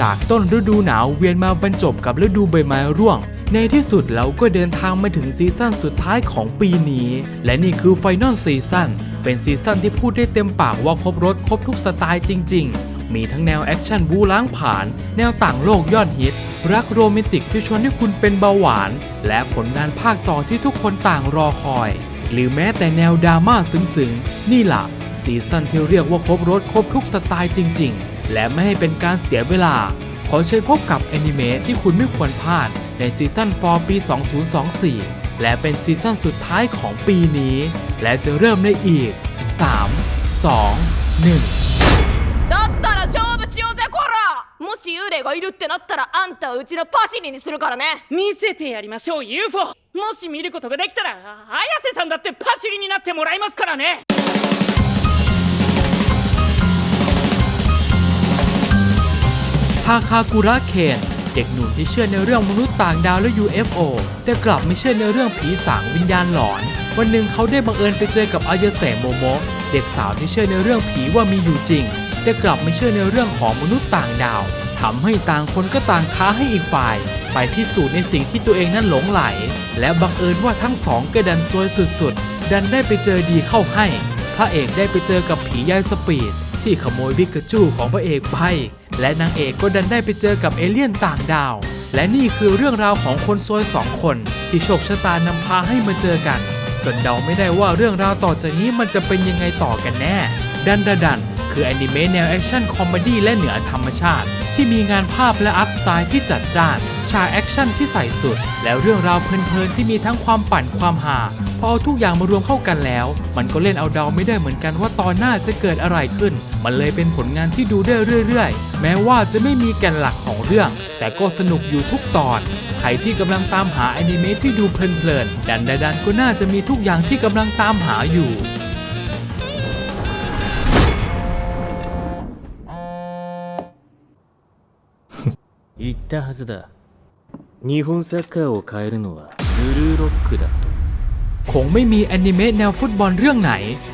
จากต้นฤดูหนาวเวียนมาบรรจบกับฤดูใบไม้ร่วง ในที่สุดเราก็เดินทางมาถึงซีซั่นสุดท้ายของปีนี้ และนี่คือไฟนอลซีซั่นเป็นซีซั่นที่พูดได้เต็มปากว่าครบรถครบทุกสไตล์จริง ๆ มีทั้งแนวแอคชั่นบูล้างผ่าน แนวต่างโลกยอดฮิต รักโรแมนติกที่ชวนให้คุณเป็นเบาหวาน และผลงานภาคต่อที่ทุกคนต่างรอคอย หรือแม้แต่แนวดราม่าซึ้งๆ นี่ล่ะซีซั่นที่เรียกว่าครบรถครบทุกสไตล์จริง ๆ และไม่ให้เป็นการเสียเวลา ขอเชิญพบกับแอนิเมะที่คุณไม่ควรพลาดในซีซั่น4ปี 2024 และเป็นซีซั่นสุดท้ายของปีนี้ และจะเริ่มได้อีก 3 2 1 だったら勝負しようぜこらもし幽霊がいるってなったらあんたはうちのパシリにするからね見せてやりましょう UFO もし見ることができたら綾瀬さんだってパシリになってもらいますからね ทาคากุระเคนเด็กหนุ่มที่เชื่อในเรื่องมนุษย์ต่างดาวและ UFO แต่กลับไม่เชื่อในเรื่องผีสางวิญญาณหลอน วันหนึ่งเขาได้บังเอิญไปเจอกับอายาเสโมโมะเด็กสาวที่เชื่อในเรื่องผีว่ามีอยู่จริง แต่กลับไม่เชื่อในเรื่องของมนุษย์ต่างดาวทำให้ต่างคนก็ต่างท้าให้อีกฝ่าย ไปพิสูจน์ในสิ่งที่ตัวเองนั้นหลงไหล และบังเอิญว่าทั้งสองก็ดันซวยสุดๆ ดันได้ไปเจอดีเข้าให้ พระเอกได้ไปเจอกับผียายสปีดที่ขโมยบิกาจูของพระเอกไป และนางเอกก็ดันได้ไปเจอกับเอเลี่ยนต่างดาว และนี่คือเรื่องราวของคนซวยสองคน ที่โชคชะตานำพาให้มาเจอกัน จนเดาไม่ได้ว่าเรื่องราวต่อจากนี้มันจะเป็นยังไงต่อกันแน่ ดันดาดัน คือแอนิเมะแนวแอคชั่นคอมเมดี้และเหนือธรรมชาติ ที่มีงานภาพและอาร์ตสไตล์ที่จัดจ้าน ฉากแอคชั่นที่ใส่สุด แล้วเรื่องราวเพลินๆที่มีทั้งความปั่นความฮาพอเอาทุกอย่างมารวมเข้ากันแล้ว มันก็เล่นเอาเดาไม่ได้เหมือนกันว่าตอนหน้าจะเกิดอะไรขึ้น มันเลยเป็นผลงานที่ดูได้เรื่อยๆ แม้ว่าจะไม่มีแก่นหลักของเรื่อง แต่ก็สนุกอยู่ทุกตอน ใครที่กำลังตามหาอนิเมะที่ดูเพลินๆดันดดันก็น่าจะมีทุกอย่างที่กำลังตามหาอยู่ 言ったはずだ日本サッカーを変えるのはブルーロックだと คงไม่มีแอนิเมะแนวฟุตบอลเรื่องไหน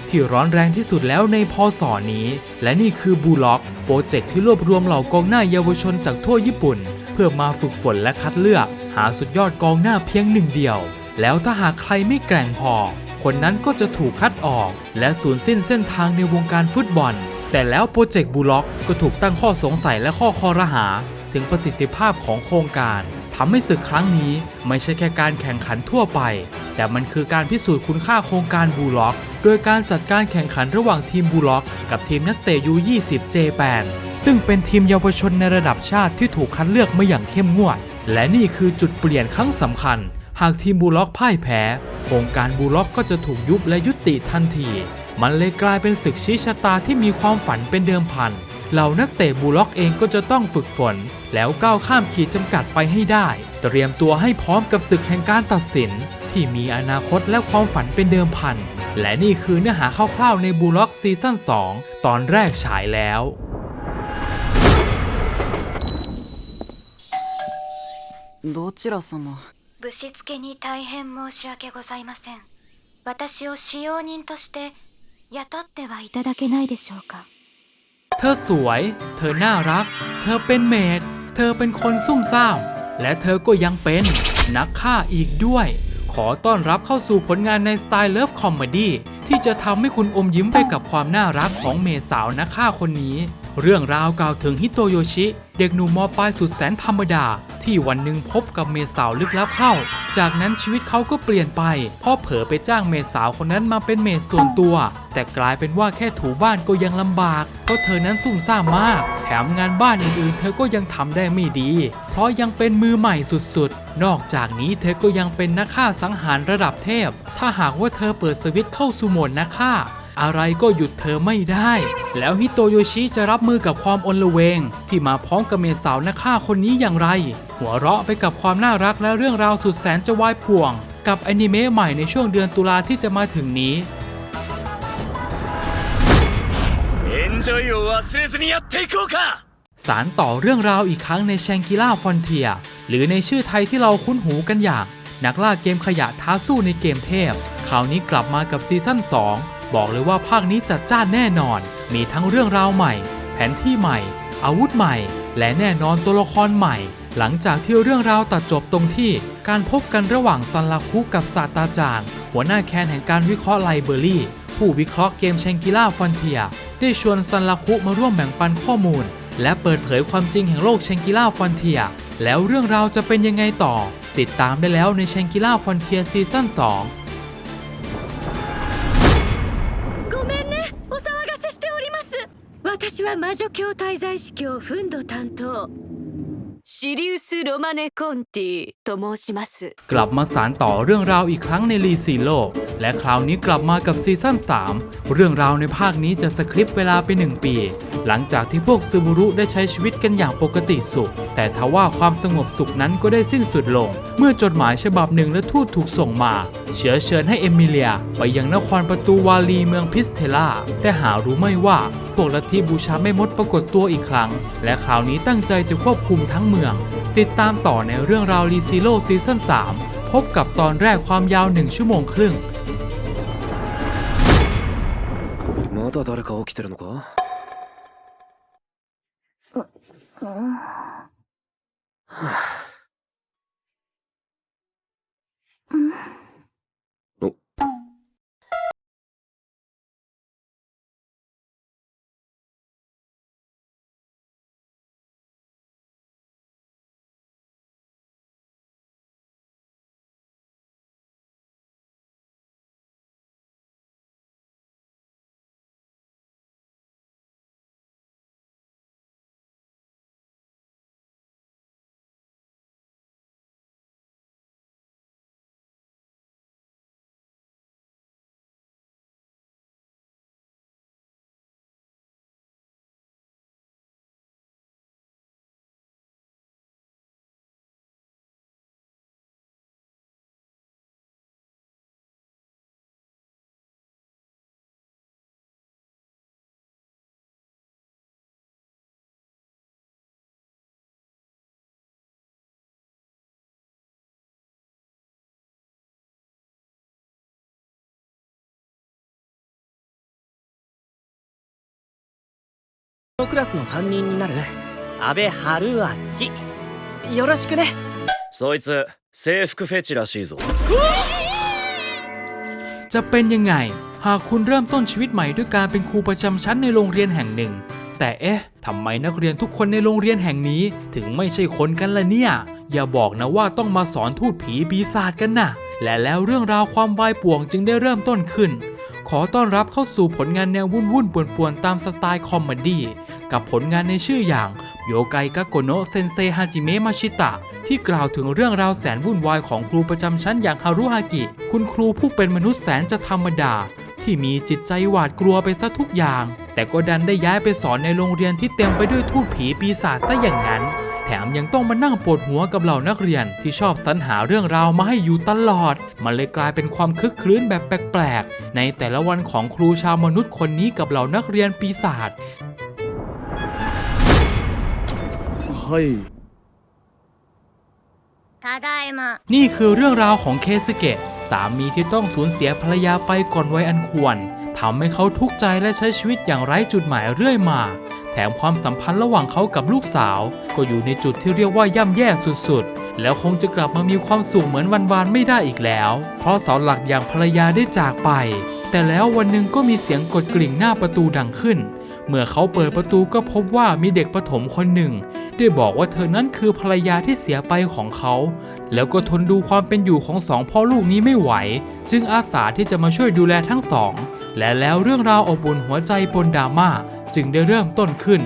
ที่ร้อนแรงที่สุดแล้วในพศนี้ และนี่คือบูล็อกโปรเจกต์ที่รวบรวมเหล่ากองหน้าเยาวชนจากทั่วญี่ปุ่น เพื่อมาฝึกฝนและคัดเลือก หาสุดยอดกองหน้าเพียงหนึ่งเดียว แล้วถ้าหากใครไม่แกร่งพอ คนนั้นก็จะถูกคัดออก และสูญสิ้นเส้นทางในวงการฟุตบอล แต่แล้วโปรเจกต์บูล็อกก็ถูกตั้งข้อสงสัยและข้อคอรหา ถึงประสิทธิภาพของโครงการทำให้ศึกครั้งนี้ไม่ใช่แค่การแข่งขันทั่วไป แต่มันคือการพิสูจน์คุณค่าโครงการบูล็อก โดยการจัดการแข่งขันระหว่างทีมบูล็อก กับทีมนักเตะยู20 j แปนซึ่งเป็นทีมเยาวชนในระดับชาติที่ถูกคัดเลือกมาอย่างเข้มงวด และนี่คือจุดเปลี่ยนครั้งสำคัญ หากทีมบูล็อกพ่ายแพ้ โครงการบูล็อกก็จะถูกยุบและยุติทันที มันเลยกลายเป็นศึกชี้ชะตาที่มีความฝันเป็นเดิมพัน เหล่านักเตะบูล็อกเองก็จะต้องฝึกฝน แล้วก้าวข้ามขีดจำกัดไปให้ได้ เตรียมตัวให้พร้อมกับศึกแห่งการตัดสิน ที่มีอนาคตและความฝันเป็นเดิมพัน และนี่คือเนื้อหาคร่าวๆในบูล็อกซีซั่น2 ตอนแรกฉายแล้ว どちら様ぶしつけに大変申し訳ございません私を使用人として雇ってはいただけないでしょうか เธอสวย เธอน่ารัก เธอเป็นเมด เธอเป็นคนซุ่มซ่าม และเธอก็ยังเป็นนักฆ่าอีกด้วย ขอต้อนรับเข้าสู่ผลงานในสไตล์เลิฟคอมเมดี้ที่จะทำให้คุณอมยิ้มไปกับความน่ารักของเมสาวนักฆ่าคนนี้ เรื่องราวกล่าวถึงฮิโตโยชิ เด็กหนุ่มมปลายสุดแสนธรรมดา ที่วันหนึ่งพบกับเมสาวลึกลับเข้า จากนั้นชีวิตเขาก็เปลี่ยนไป เพ่อเผลอไปจ้างเมสาวคนนั้นมาเป็นเมดส่วนตัว แต่กลายเป็นว่าแค่ถูบ้านก็ยังลำบาก เพราะเธอนั้นซุ่มซ่ามมาก แถมงานบ้านอื่นๆ เธอก็ยังทำได้ไม่ดี เพราะยังเป็นมือใหม่สุดๆ นอกจากนี้เธอก็ยังเป็นนักฆ่าสังหารระดับเทพ ถ้าหากว่าเธอเปิดสวิตเข้าสู่โหมดนักฆ่า อะไรก็หยุดเธอไม่ได้ แล้วฮิโตโยชิจะรับมือกับความอนละเวง ที่มาพร้อมกับเมียสาวนักฆ่าคนนี้อย่างไร หัวเราะไปกับความน่ารักและเรื่องราวสุดแสนจะวายพ่วง กับอนิเมะใหม่ในช่วงเดือนตุลาที่จะมาถึงนี้สารต่อเรื่องราวอีกครั้งในแชงกิล่าฟอนเทีย หรือในชื่อไทยที่เราคุ้นหูกันอย่าง นักล่าเกมขยะท้าสู้ในเกมเทพ คราวนี้กลับมากับซีซั่น2 บอกเลยว่าภาคนี้จัดจ้านแน่นอน มีทั้งเรื่องราวใหม่ แผนที่ใหม่ อาวุธใหม่ และแน่นอนตัวละครใหม่ หลังจากที่เรื่องราวตัดจบตรงที่การพบกันระหว่างซันลาคุกับศาตาจารย์หัวหน้าแคนแห่งการวิเคราะห์ไลเบอรี่ ผู้วิเคราะห์เกมเชงกิล่าฟอนเทีย ได้ชวนซันลาคุมาร่วมแบ่งปันข้อมูล และเปิดเผยความจริงแห่งโลกเชงกิล่าฟอนเทีย แล้วเรื่องราวจะเป็นยังไงต่อ ติดตามได้แล้วในเชงกิล่าฟอนเทียซีซั่น2私は魔女教滞在司教フンド担当シリウス・ロマネ・コンティと申します กลับมาสารต่อเรื่องราวอีกครั้งในรีซีโลและคราวนี้กลับมากับซีซั่น3 เรื่องราวในภาคนี้จะสคริปต์เวลาไป 1 ปี หลังจากที่พวกซูบูรุได้ใช้ชีวิตกันอย่างปกติสุข แต่ทว่าความสงบสุขนั้นก็ได้สิ้นสุดลง เมื่อจดหมายฉบับหนึ่งและทูตถูกส่งมา เชื้อเชิญให้เอมิเลีย ไปยังนครประตูวาลีเมืองพิสเทล่า แต่หารู้ไม่ว่า พ วกลัทธิบูชาแม่มดปรากฏตัวอีกครั้ง และคราวนี้ตั้งใจจะควบคุมทั้งเมือง ติดตามต่อในเรื่องราวรีซิโลซีซั่น3 พบกับตอนแรกความยาว 1 ชั่วโมงครึ่ง まだ誰か起きてるのかお クラスの担任になる安倍春明よろしくねそいつ制服フェチらしいぞ จะเป็นยังไง หากคุณเริ่มต้นชีวิตใหม่ด้วยการเป็นครูประจำชั้นในโรงเรียนแห่งหนึ่ง แต่เอ๊ะทำไมนักเรียนทุกคนในโรงเรียนแห่งนี้ ถึงไม่ใช่คนกันล่ะเนี่ย อย่าบอกนะว่าต้องมาสอนทูตผีปีศาจกันนะและแล้วเรื่องราวความวายป่วงจึงได้เริ่มต้นขึ้น ขอต้อนรับเข้าสู่ผลงานแนววุ่นวุ่นป่วนป่วนๆตามสไตล์คอมเมดี้กับผลงานในชื่ออย่างโยไกกะโกโนะเซนเซฮาจิเมะมาชิตะ ที่กล่าวถึงเรื่องราวแสนวุ่นวายของครูประจำชั้นอย่างฮารุฮากิ คุณครูผู้เป็นมนุษย์แสนจะธรรมดา ที่มีจิตใจหวาดกลัวไปซะทุกอย่าง แต่ก็ดันได้ย้ายไปสอนในโรงเรียนที่เต็มไปด้วยทูตผีปีศาจซะอย่างนั้น แถมยังต้องมานั่งปวดหัวกับเหล่านักเรียนที่ชอบสรรหาเรื่องราวมาให้อยู่ตลอด มันเลยกลายเป็นความคึกคลื้นแบบแปลกๆ ในแต่ละวันของครูชาวมนุษย์คนนี้กับเหล่านักเรียนปีศาจเฮ้ยนี่คือเรื่องราวของเคสเกตสามีที่ต้องสูญเสียภรรยาไปก่อนวัยอันควรทำให้เขาทุกข์ใจและใช้ชีวิตอย่างไร้จุดหมายเรื่อยมา แถมความสัมพันธ์ระหว่างเขากับลูกสาว ก็อยู่ในจุดที่เรียกว่าย่ำแย่สุดๆ แล้วคงจะกลับมามีความสุขเหมือนวันวานๆไม่ได้อีกแล้ว เพราะเสาหลักอย่างภรรยาได้จากไป แต่แล้ววันหนึ่งก็มีเสียงกดกริ่งหน้าประตูดังขึ้น เมื่อเขาเปิดประตูก็พบว่ามีเด็กประถมคนหนึ่ง ได้บอกว่าเธอนั้นคือภรรยาที่เสียไปของเขา แล้วก็ทนดูความเป็นอยู่ของสองพ่อลูกนี้ไม่ไหว จึงอาสาที่จะมาช่วยดูแลทั้งสอง และแล้วเรื่องราวอบุญหัวใจปนดราม่าจึงได้เริ่มต้นขึ้น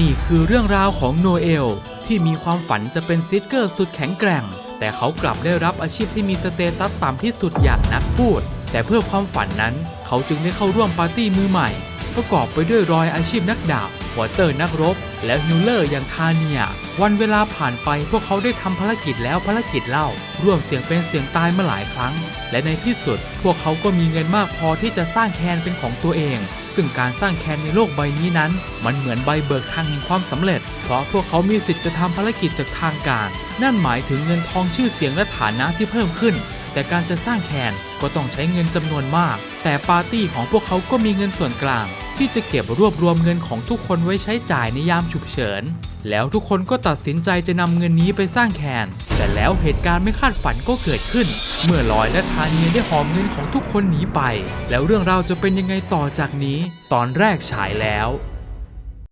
นี่คือเรื่องราวของโนเอล ที่มีความฝันจะเป็นซิสเกอร์สุดแข็งแกร่ง แต่เขากลับได้รับอาชีพที่มีสเตตัสต่ำที่สุดอย่างนักพูด แต่เพื่อความฝันนั้น เขาจึงได้เข้าร่วมปาร์ตี้มือใหม่ ประกอบไปด้วยรอยอาชีพนักดาบวเตอร์นักรบ และฮิลเลอร์อย่างทาเนีย วันเวลาผ่านไปพวกเขาได้ทำภารกิจแล้วภารกิจเล่า ร่วมเสียงเป็นเสียงตายมาหลายครั้ง และในที่สุด พวกเขาก็มีเงินมากพอที่จะสร้างแคนเป็นของตัวเอง ซึ่งการสร้างแคนในโลกใบนี้นั้น มันเหมือนใบเบิกทางแห่งความสำเร็จ เพราะพวกเขามีสิทธิ์จะทำภารกิจจากทางการ นั่นหมายถึงเงินทองชื่อเสียงและฐานะที่เพิ่มขึ้นแแต่การจะสร้างแคนก็ต้องใช้เงินจำนวนมาก แต่ปาร์ตี้ของพวกเขาก็มีเงินส่วนกลาง ที่จะเก็บรวบรวมเงินของทุกคนไว้ใช้จ่ายในยามฉุกเฉิน แล้วทุกคนก็ตัดสินใจจะนำเงินนี้ไปสร้างแคนแต่แล้วเหตุการณ์ไม่คาดฝันก็เกิดขึ้น เมื่อลอยและทาเนียได้หอมเงินของทุกคนหนีไป แล้วเรื่องราวจะเป็นยังไงต่อจากนี้ ตอนแรกฉายแล้ว